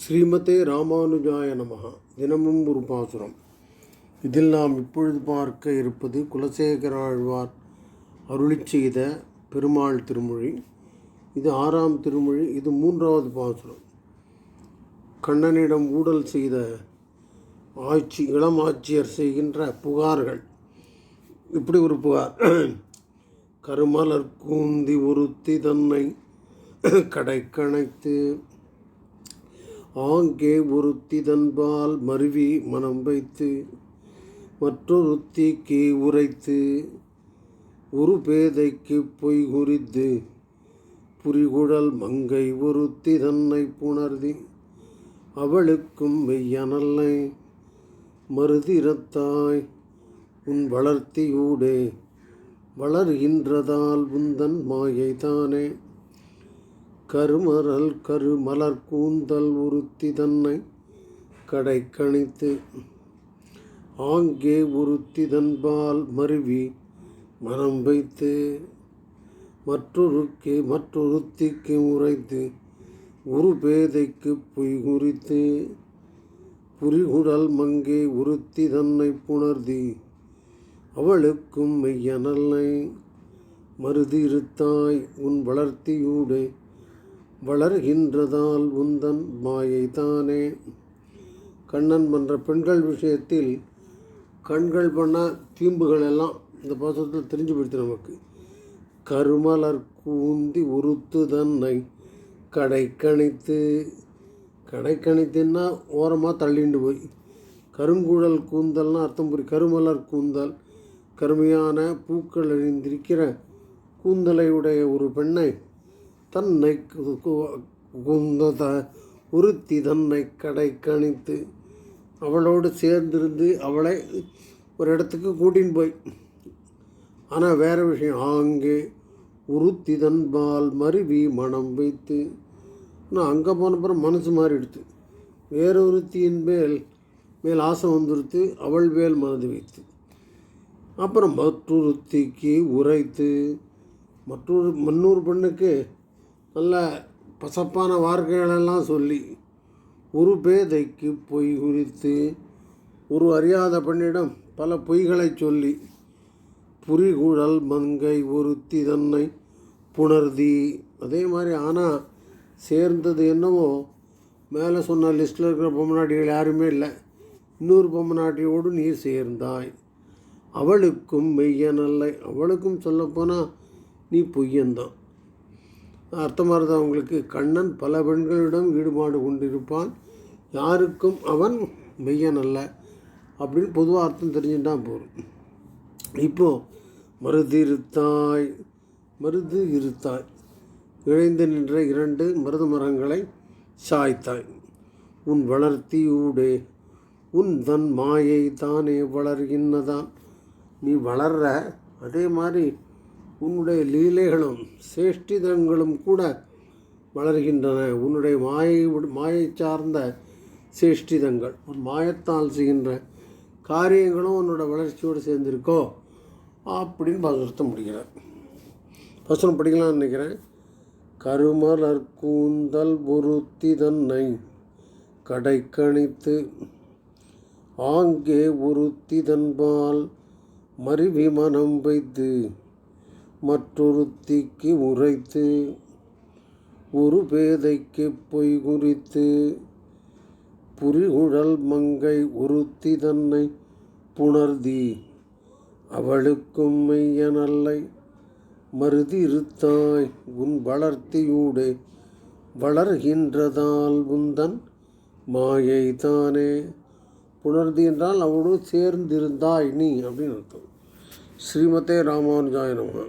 ஸ்ரீமதே ராமானுஜாய நமகா தினமும் ஒரு பாசுரம். இதில் நாம் இப்பொழுது பார்க்க இருப்பது குலசேகர ஆழ்வார் அருளிச் செய்த பெருமாள் திருமொழி. இது ஆறாம் திருமொழி இது மூன்றாவது பாசுரம். கண்ணனிடம் ஊடல் செய்த ஆட்சி இளம் ஆட்சியர் செய்கின்ற புகார்கள். இப்படி ஒரு புகார். கருமலர் கூந்தி ஒருத்தி தன்னை கடைக்கணைத்து ஆங்கே ஒருத்தி தன்பால் மருவி மனம் வைத்து மற்றொருத்திக்கு உரைத்து ஒரு பேதைக்கு பொய் குறித்து புரிகுழல் மங்கை ஒருத்தி தன்னை புணர்தி அவளுக்கும் மெய்யனல்லை மருதிரத்தாய் உன் வளர்த்தியூடே வளர்கின்றதால் உந்தன் மாயை தானே கருமரல் கருமலர் கூந்தல் உறுத்தி தன்னை கடைக்கணித்து ஆங்கே உறுத்தி தன்பால் மருவி மனம் வைத்து மற்றொருக்கு மற்றொருத்திக்கு உரைத்து ஒரு பேதைக்கு பொய் குறித்து புரிகுடல் மங்கே உறுத்தி தன்னை புணர்தி அவளுக்கும் மெய்யனல்லை மறுதி இருத்தாய் உன் வளர்த்தியூடே வளர்கின்றதால் உந்தன் மாயை தானே. கண்ணன் பண்ணுற பெண்கள் விஷயத்தில் கண்கள் பண்ண தீம்புகள் எல்லாம் இந்த பாசத்தில் தெரிஞ்சு போயிடுச்சு நமக்கு. கருமலர் கூந்தி உறுத்து தன்னை கடைக்கணித்து கடைக்கணித்துன்னா ஓரமாக தள்ளிண்டு போய். கருங்குழல் கூந்தல்னா அர்த்தம் புரி கருமலர் கூந்தல் கருமையான பூக்கள் அணிந்திருக்கிற கூந்தலை உடைய ஒரு பெண்ணை தன்னை குந்தத உறுத்தி தன்னை கடை கணித்து அவளோடு சேர்ந்திருந்து அவளை ஒரு இடத்துக்கு கூட்டின்னு போய். ஆனால் வேறு விஷயம். ஆங்கே உறுத்தி தன்பால் மருவி மனம் வைத்து நான் அங்கே போனப்புறம் மனசு மாறிடுத்து. வேறு ஒருத்தியின் மேல் மேல் ஆசை வந்துடுத்து அவள் மேல் மனது வைத்து. அப்புறம் மற்றொருத்திக்கு உரைத்து மற்றொரு மன்னூர் பெண்ணுக்கு நல்ல பசப்பான வார்த்தைகளெல்லாம் சொல்லி ஒரு பேதைக்கு பொய் குறித்து ஒரு அறியாத பெண்ணிடம் பல பொய்களை சொல்லி புரிகுழல் மங்கை ஒருத்தி தன்னை புணர்தி. அதே மாதிரி ஆனால் சேர்ந்தது என்னவோ மேலே சொன்ன லிஸ்ட்டில் இருக்கிற பொம்மநாட்டிகள் யாருமே இல்லை. இன்னொரு பொம்மநாட்டியோடு நீ சேர்ந்தாய். அவளுக்கும் மெய்யனல்லை அவளுக்கும் சொல்லப்போனால் நீ பொய்யன்தான் அர்த்தமாக இருந்தால் அவங்களுக்கு கண்ணன் பல பெண்களிடம் ஈடுபாடு கொண்டிருப்பான். யாருக்கும் அவன் மெய்யன் அல்ல அப்படின்னு பொதுவாக அர்த்தம் தெரிஞ்சுட்டான் போகும் இப்போது மருது இருத்தாய் மருது இருத்தாய். இழைந்து நின்ற இரண்டு மருது மரங்களை சாய்த்தாய். உன் வளர்த்தியூடே உன் தன் மாயை தானே வளர்கின்றதான் நீ வளர்ற அதே மாதிரி உன்னுடைய லீலைகளும் சேஷ்டிதங்களும் கூட வளர்கின்றன. உன்னுடைய மாயை மாயை சார்ந்த சேஷ்டிதங்கள் உன் மாயத்தால் செய்கின்ற காரியங்களும் உன்னோட வளர்ச்சியோடு சேர்ந்திருக்கோ அப்படின்னு பசுரத்தை முடிக்கிறார். வசனம் படிக்கலாம்னு நினைக்கிறேன். கருமலர் கூந்தல் பொருத்தி தன்னை கடைக்கணித்து ஆங்கே ஒருத்தி தன்பால் மருவி மனம் வைத்து மற்றொருத்திக்கு உரைத்து ஒரு பேதைக்கு பொய் குறித்து புரிகுழல் மங்கை ஒருத்தி தன்னை புணர்தி அவளுக்கும் மெய்யனல்லை மறுதிருத்தாய் உன் வளர்த்தியூடே வளர்கின்றதால் உந்தன் மாயை தானே புணர்தி என்றால் அவளோடு சேர்ந்திருந்தாய் நீ அப்படின்னு அர்த்தம். ஸ்ரீமதே ராமானுஜாய நம